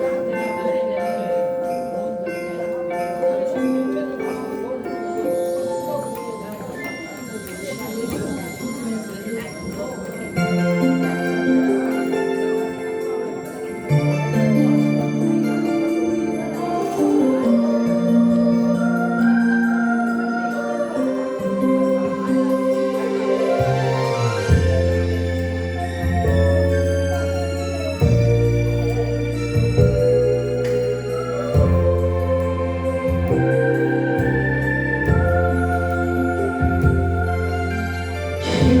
love.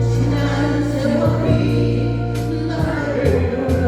지난 세월이 나를 돌아